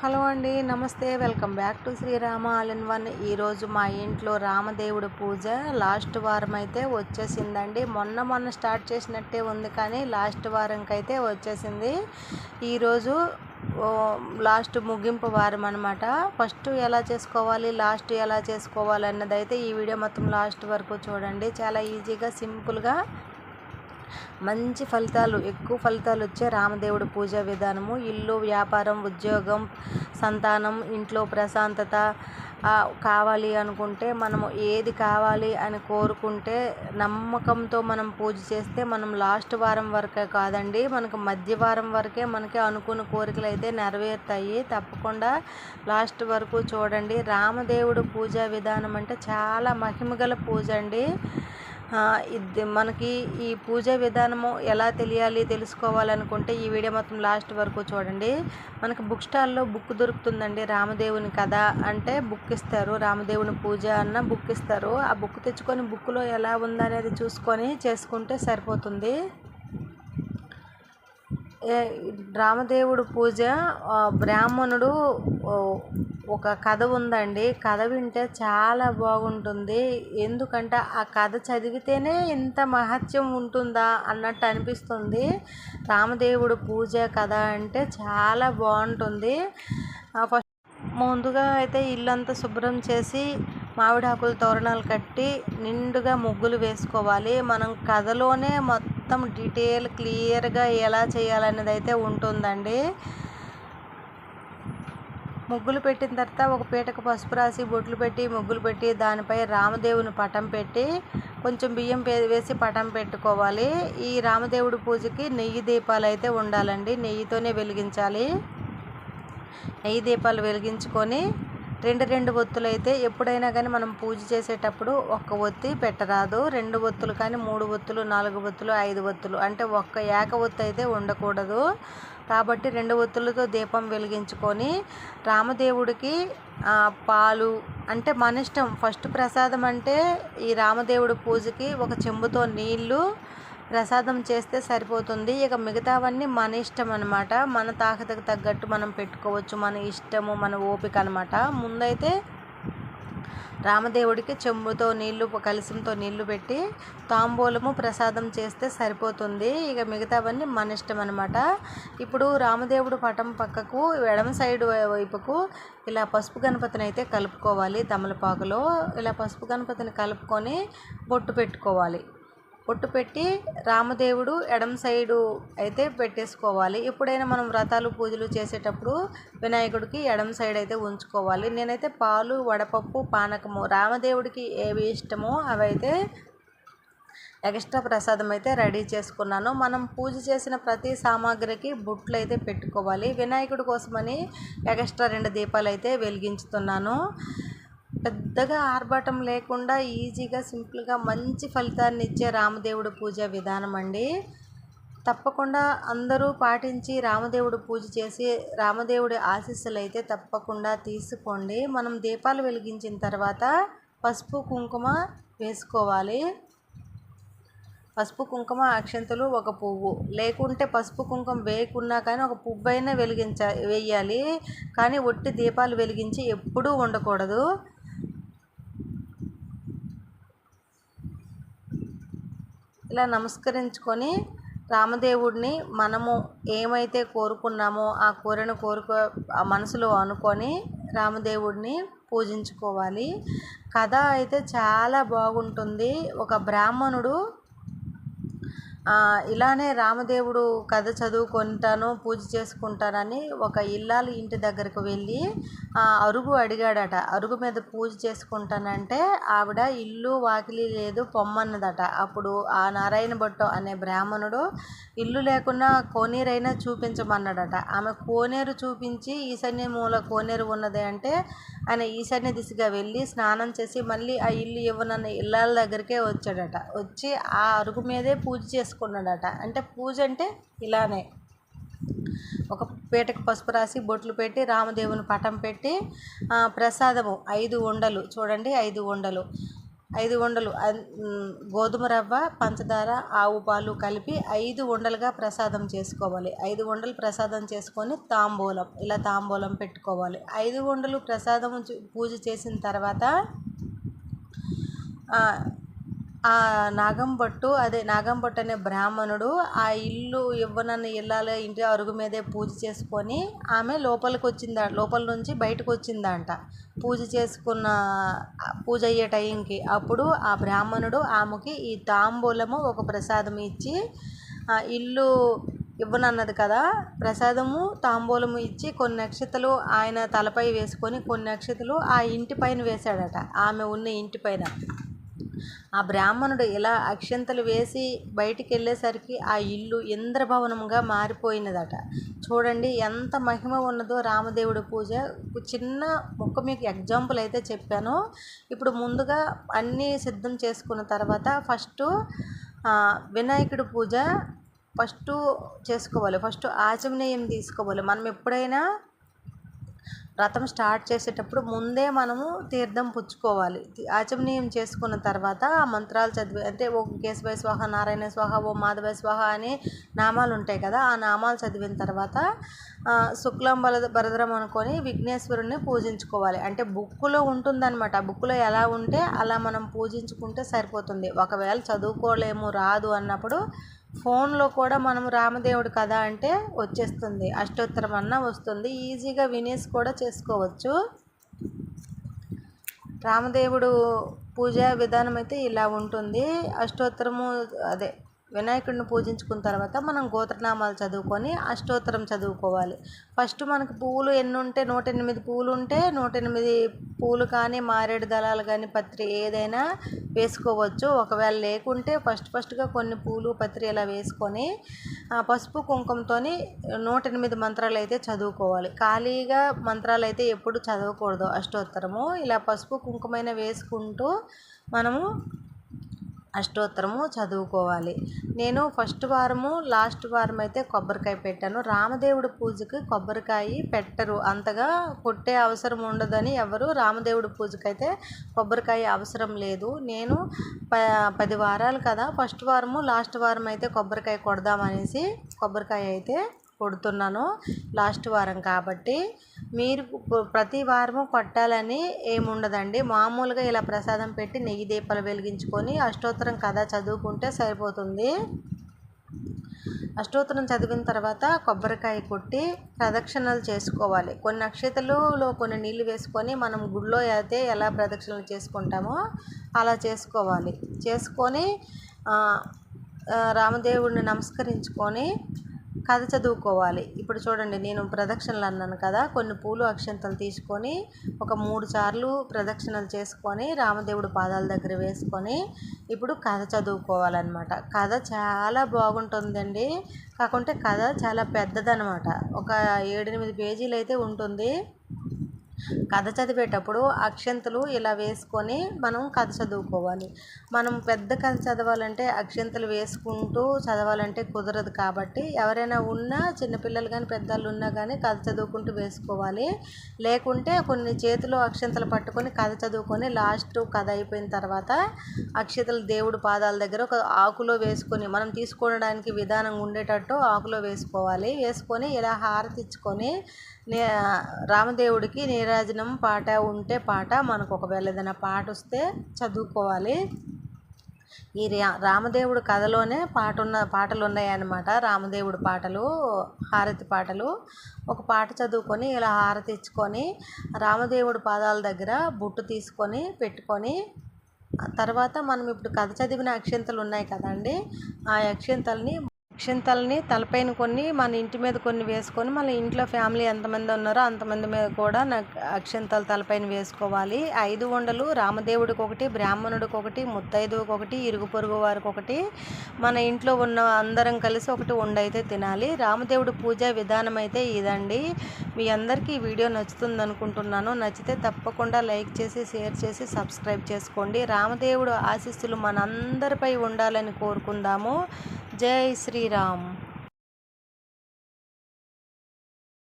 Hello అండి నమస్తే. Welcome back to Srirama all in one. ఈరోజు మా ఇంట్లో రామదేవుడు పూజ. లాస్ట్ వారం అయితే వచ్చేసిందండి. మొన్న మొన్న స్టార్ట్ చేసినట్టే ఉంది కానీ లాస్ట్ వారంకైతే వచ్చేసింది. ఈరోజు లాస్ట్ ముగింపు వారం అనమాట ఫస్ట్ ఎలా చేసుకోవాలి లాస్ట్ ఎలా చేసుకోవాలి అన్నదైతే ఈ వీడియో మొత్తం లాస్ట్ వరకు చూడండి. చాలా ఈజీగా సింపుల్గా మంచి ఫలితాలు ఎక్కువ ఫలితాలు వచ్చే రామదేవుడి పూజా విధానము ఇల్లు వ్యాపారం ఉద్యోగం సంతానం ఇంట్లో ప్రశాంతత కావాలి అనుకుంటే మనము ఏది కావాలి అని కోరుకుంటే నమ్మకంతో మనం పూజ చేస్తే మనం లాస్ట్ వారం వరకే కాదండి మనకు మధ్య వారం వరకే మనకి అనుకున్న కోరికలు అయితే నెరవేరుతాయి. తప్పకుండా లాస్ట్ వరకు చూడండి. రామదేవుడు పూజా విధానం అంటే చాలా మహిమగల పూజ అండి. ఇది మనకి ఈ పూజ విధానము ఎలా తెలియాలి తెలుసుకోవాలనుకుంటే ఈ వీడియో మొత్తం లాస్ట్ వరకు చూడండి. మనకి బుక్ స్టాల్లో బుక్ దొరుకుతుందండి రామదేవుని కథ అంటే బుక్ ఇస్తారు రామదేవుని పూజ అన్న బుక్ ఇస్తారు. ఆ బుక్ తెచ్చుకొని బుక్లో ఎలా ఉందనేది చూసుకొని చేసుకుంటే సరిపోతుంది. రామదేవుడు పూజ బ్రాహ్మణుడు ఒక కథ ఉందండి. కథ వింటే చాలా బాగుంటుంది. ఎందుకంటే ఆ కథ చదివితేనే ఇంత మహత్యం ఉంటుందా అన్నట్టు అనిపిస్తుంది. రామదేవుడు పూజ కథ అంటే చాలా బాగుంటుంది. ఆ, ఫస్ట్ ముందుగా అయితే ఇల్లంతా శుభ్రం చేసి మామిడాకుల తోరణాలు కట్టి నిండుగా ముగ్గులు వేసుకోవాలి. మనం కథలోనే మొత్తం మొత్తం డీటెయిల్ క్లియర్గా ఎలా చేయాలనేది అయితే ఉంటుందండి. ముగ్గులు పెట్టిన తర్వాత ఒక పీటకు పసుపు రాసి బొట్లు పెట్టి ముగ్గులు పెట్టి దానిపై రామదేవుని పటం పెట్టి కొంచెం బియ్యం వేసి పటం పెట్టుకోవాలి. ఈ రామదేవుడి పూజకి నెయ్యి దీపాలు అయితే ఉండాలండి. నెయ్యితోనే వెలిగించాలి. నెయ్యి దీపాలు వెలిగించుకొని రెండు రెండు ఒత్తులు అయితే ఎప్పుడైనా కానీ మనం పూజ చేసేటప్పుడు ఒక్క ఒత్తి పెట్టరాదు. రెండు ఒత్తులు కానీ మూడు ఒత్తులు నాలుగు ఒత్తులు ఐదు ఒత్తులు అంటే ఒక్క ఏక ఒత్తు అయితే ఉండకూడదు. కాబట్టి రెండు ఒత్తులతో దీపం వెలిగించుకొని రామదేవుడికి పాలు అంటే మన ఇష్టం. ఫస్ట్ ప్రసాదం అంటే ఈ రామదేవుడి పూజకి ఒక చెంబుతో నీళ్ళు ప్రసాదం చేస్తే సరిపోతుంది. ఇక మిగతావన్నీ మన ఇష్టం అనమాట మన తాకతకు తగ్గట్టు మనం పెట్టుకోవచ్చు. మన ఇష్టము మన ఓపిక అనమాట ముందైతే రామదేవుడికి చెంబుతో నీళ్ళు కలసంతో నీళ్ళు పెట్టి తాంబూలము ప్రసాదం చేస్తే సరిపోతుంది. ఇక మిగతావన్నీ మన ఇష్టం అనమాట ఇప్పుడు రామదేవుడు పటం పక్కకు ఎడమ సైడ్ వైపుకు ఇలా పసుపు గణపతిని అయితే కలుపుకోవాలి తమలపాకులో. ఇలా పసుపు గణపతిని కలుపుకొని బొట్టు పెట్టుకోవాలి. బొట్టు పెట్టి రామదేవుడు ఎడమ సైడు అయితే పెట్టేసుకోవాలి. ఎప్పుడైనా మనం వ్రతాలు పూజలు చేసేటప్పుడు వినాయకుడికి ఎడమ సైడ్ అయితే ఉంచుకోవాలి. నేనైతే పాలు వడపప్పు పానకము రామదేవుడికి ఏవి ఇష్టమో అవి అయితే ఎక్స్ట్రా ప్రసాదం అయితే రెడీ చేసుకున్నాను. మనం పూజ చేసిన ప్రతి సామాగ్రికి బుట్లు అయితే పెట్టుకోవాలి. వినాయకుడి కోసమని ఎక్స్ట్రా రెండు దీపాలు అయితే వెలిగించుతున్నాను. పెద్దగా ఆర్భాటం లేకుండా ఈజీగా సింపుల్గా మంచి ఫలితాన్ని ఇచ్చే రామదేవుడు పూజ విధానం అండి. తప్పకుండా అందరూ పాటించి రామదేవుడు పూజ చేసి రామదేవుడి ఆశీస్సులు అయితే తప్పకుండా తీసుకోండి. మనం దీపాలు వెలిగించిన తర్వాత పసుపు కుంకుమ వేసుకోవాలి. పసుపు కుంకుమ అక్షంతలు ఒక పువ్వు. లేకుంటే పసుపు కుంకుమ వేయకున్నా కానీ ఒక పువ్వు అయినా వెలిగించ వేయాలి. కానీ ఒట్టి దీపాలు వెలిగించి ఎప్పుడూ ఉండకూడదు ఇలా నమస్కరించుకొని రామదేవుడిని మనము ఏమైతే కోరుకున్నామో ఆ కోరిన కోరుకో ఆ మనసులో అనుకొని రామదేవుడిని పూజించుకోవాలి. కథ అయితే చాలా బాగుంటుంది. ఒక బ్రాహ్మణుడు ఇలానే రామదేవుడు కథ చదువుకుంటాను పూజ చేసుకుంటానని ఒక ఇల్లాలు ఇంటి దగ్గరకు వెళ్ళి అరుగు అడిగాడట. అరుగు మీద పూజ చేసుకుంటానంటే ఆవిడ ఇల్లు వాకిలి లేదు పొమ్మన్నదట. అప్పుడు ఆ నారాయణ భట్టు అనే బ్రాహ్మణుడు ఇల్లు లేకున్నా కోనేరైనా చూపించమన్నాడట. ఆమె కోనేరు చూపించి ఈశాన్య మూల కోనేరు ఉన్నది అంటే ఆయన ఈశాన్య దిశగా వెళ్ళి స్నానం చేసి మళ్ళీ ఆ ఇల్లు ఇవ్వనన్న ఇల్లాల దగ్గరికే వచ్చాడట. వచ్చి ఆ అరుగు మీదే పూజ చేసుకున్నాడట అంటే పూజ అంటే ఇలానే. ఒక పీటకు పసుపు రాసి బొట్లు పెట్టి రామదేవుని పటం పెట్టి ప్రసాదము ఐదు ఉండలు. చూడండి ఐదు ఉండలు. ఐదు ఉండలు. గోధుమ రవ్వ పంచదార ఆవు పాలు కలిపి ఐదు ఉండలుగా ప్రసాదం చేసుకోవాలి. ఐదు ఉండలు ప్రసాదం చేసుకొని తాంబూలం ఇలా తాంబూలం పెట్టుకోవాలి. ఐదు ఉండలు ప్రసాదం పూజ చేసిన తర్వాత ఆ, నాగంభట్టు అదే నాగంభట్టు అనే బ్రాహ్మణుడు ఆ ఇల్లు ఇవ్వనన్న ఇల్లాల ఇంటి అరుగు మీదే పూజ చేసుకొని ఆమె లోపలికి వచ్చింది లోపల నుంచి బయటకు వచ్చిందంట పూజ చేసుకున్న పూజ అయ్యే టైంకి అప్పుడు ఆ బ్రాహ్మణుడు ఆమెకి ఈ తాంబూలము ఒక ప్రసాదం ఇచ్చి ఆ ఇల్లు ఇవ్వనన్నది కదా ప్రసాదము తాంబూలము ఇచ్చి కొన్ని నక్షతలు ఆయన తలపై వేసుకొని కొన్ని నక్షతలు ఆ ఇంటి పైన వేశాడట. ఆమె ఉన్న ఇంటి పైన. ఆ బ్రాహ్మణుడు ఇలా అక్షంతలు వేసి బయటికి వెళ్ళేసరికి ఆ ఇల్లు ఇంద్రభవనంగా మారిపోయినదట. చూడండి ఎంత మహిమ ఉన్నదో రామదేవుడి పూజ. చిన్న ముక్క మీకు ఎగ్జాంపుల్ అయితే చెప్పాను. ఇప్పుడు ముందుగా అన్నీ సిద్ధం చేసుకున్న తర్వాత ఫస్ట్ వినాయకుడి పూజ ఫస్ట్ చేసుకోవాలి. ఫస్ట్ ఆచమనీయం తీసుకోవాలి. మనం ఎప్పుడైనా వ్రతం స్టార్ట్ చేసేటప్పుడు ముందే మనము తీర్థం పుచ్చుకోవాలి. ఆచమనీయం చేసుకున్న తర్వాత ఆ మంత్రాలు చదివి అంటే ఓ కేశవ స్వాహ నారాయణ స్వాహ ఓ మాధవ స్వాహ అనే నామాలు ఉంటాయి కదా ఆ నామాలు చదివిన తర్వాత శుక్లం బల భరద్రం అనుకొని విఘ్నేశ్వరుణ్ణి పూజించుకోవాలి. అంటే బుక్కులో ఉంటుందన్నమాట. ఆ బుక్లో ఎలా ఉంటే అలా మనం పూజించుకుంటే సరిపోతుంది. ఒకవేళ చదువుకోలేము రాదు అన్నప్పుడు ఫోన్లో కూడా మనం రామదేవుడు కథ అంటే వచ్చేస్తుంది. అష్టోత్తరం అన్న వస్తుంది. ఈజీగా వినేసి కూడా చేసుకోవచ్చు. రామదేవుడు పూజా విధానం అయితే ఇలా ఉంటుంది. అష్టోత్తరము అదే వినాయకుడిని పూజించుకున్న తర్వాత మనం గోత్రనామాలు చదువుకొని అష్టోత్తరం చదువుకోవాలి. ఫస్ట్ మనకు పువ్వులు ఎన్ని ఉంటే నూట ఎనిమిది పువ్వులు ఉంటే నూట ఎనిమిది పువ్వులు కానీ మారేడు దళాలు కానీ పత్రి ఏదైనా వేసుకోవచ్చు. ఒకవేళ లేకుంటే ఫస్ట్ ఫస్ట్గా కొన్ని పూలు పత్రి ఇలా వేసుకొని ఆ, పసుపు కుంకుమతో నూట ఎనిమిది మంత్రాలు అయితే చదువుకోవాలి. ఖాళీగా మంత్రాలు అయితే ఎప్పుడు చదవకూడదు అష్టోత్తరము. ఇలా పసుపు కుంకుమైన వేసుకుంటూ మనము అష్టోత్తరము చదువుకోవాలి. నేను ఫస్ట్ వారము లాస్ట్ వారం అయితే కొబ్బరికాయ పెట్టాను. రామదేవుడి పూజకి కొబ్బరికాయ పెట్టరు. అంతగా కొట్టే అవసరం ఉండదని ఎవరు రామదేవుడి పూజకైతే కొబ్బరికాయ అవసరం లేదు. నేను ప పది వారాలు కదా ఫస్ట్ వారము లాస్ట్ వారం అయితే కొబ్బరికాయ కొడదామనేసి కొబ్బరికాయ అయితే కొడుతున్నాను లాస్ట్ వారం కాబట్టి. మీరు ప్రతి వారము కొట్టాలని ఏముండదండి. మామూలుగా ఇలా ప్రసాదం పెట్టి నెయ్యి దీపాలు వెలిగించుకొని అష్టోత్తరం కథ చదువుకుంటే సరిపోతుంది. అష్టోత్తరం చదివిన తర్వాత కొబ్బరికాయ కొట్టి ప్రదక్షిణలు చేసుకోవాలి. కొన్ని నక్షత్రాలలో కొన్ని నీళ్ళు వేసుకొని మనం గుడిలో అయితే ఎలా ప్రదక్షిణలు చేసుకుంటామో అలా చేసుకోవాలి. చేసుకొని రామదేవుడిని నమస్కరించుకొని కథ చదువుకోవాలి. ఇప్పుడు చూడండి నేను ప్రదక్షిణలు అన్నాను కదా కొన్ని పూలు అక్షంతలు తీసుకొని ఒక మూడు సార్లు ప్రదక్షిణలు చేసుకొని రామదేవుడు పాదాల దగ్గర వేసుకొని ఇప్పుడు కథ చదువుకోవాలన్నమాట. కథ చాలా బాగుంటుందండి. కాకుంటే కథ చాలా పెద్దదనమాట ఒక ఏడెనిమిది పేజీలు అయితే ఉంటుంది. కథ చదివేటప్పుడు అక్షంతలు ఇలా వేసుకొని మనం కథ చదువుకోవాలి. మనం పెద్ద కథ చదవాలంటే అక్షంతలు వేసుకుంటూ చదవాలంటే కుదరదు కాబట్టి ఎవరైనా ఉన్నా చిన్నపిల్లలు కానీ పెద్దలు ఉన్నా కానీ కథ చదువుకుంటూ వేసుకోవాలి. లేకుంటే కొన్ని చేతిలో అక్షంతలు పట్టుకొని కథ చదువుకొని లాస్ట్ కథ అయిపోయిన తర్వాత అక్షతలు దేవుడు పాదాల దగ్గర ఒక ఆకులో వేసుకొని మనం తీసుకోవడానికి విధానం ఉండేటట్టు ఆకులో వేసుకోవాలి. వేసుకొని ఇలా హారతి ఇచ్చుకొని రామదేవుడికి నీరాజనం పాట ఉంటే పాట మనకు ఒకవేళ ఏదైనా పాట వస్తే చదువుకోవాలి. ఈ రా రామదేవుడు కథలోనే పాట ఉన్న పాటలు ఉన్నాయన్నమాట రామదేవుడు పాటలు హారతి పాటలు. ఒక పాట చదువుకొని ఇలా హారతి ఇచ్చుకొని రామదేవుడి పాదాల దగ్గర బుట్టు తీసుకొని పెట్టుకొని తర్వాత మనం ఇప్పుడు కథ చదివిన అక్షంతలు ఉన్నాయి కదండి ఆ అక్షంతల్ని అక్షింతల్ని తలపైన కొన్ని మన ఇంటి మీద కొన్ని వేసుకొని మన ఇంట్లో ఫ్యామిలీ ఎంతమంది ఉన్నారో అంతమంది మీద కూడా నాకు అక్షింతలు తలపైన వేసుకోవాలి. ఐదు వండలు రామదేవుడికి ఒకటి బ్రాహ్మణుడికి ఒకటి ముత్తైదువుకి ఒకటి ఇరుగు పొరుగు వారికి ఒకటి మన ఇంట్లో ఉన్న అందరం కలిసి ఒకటి వండైతే తినాలి. రామదేవుడి పూజ విధానం అయితే ఇదండి. మీ అందరికీ ఈ వీడియో నచ్చుతుంది అనుకుంటున్నాను. నచ్చితే తప్పకుండా లైక్ చేసి షేర్ చేసి సబ్స్క్రైబ్ చేసుకోండి. రామదేవుడు ఆశీస్సులు మనందరిపై ఉండాలని కోరుకుందాము. జై శ్రీరామ్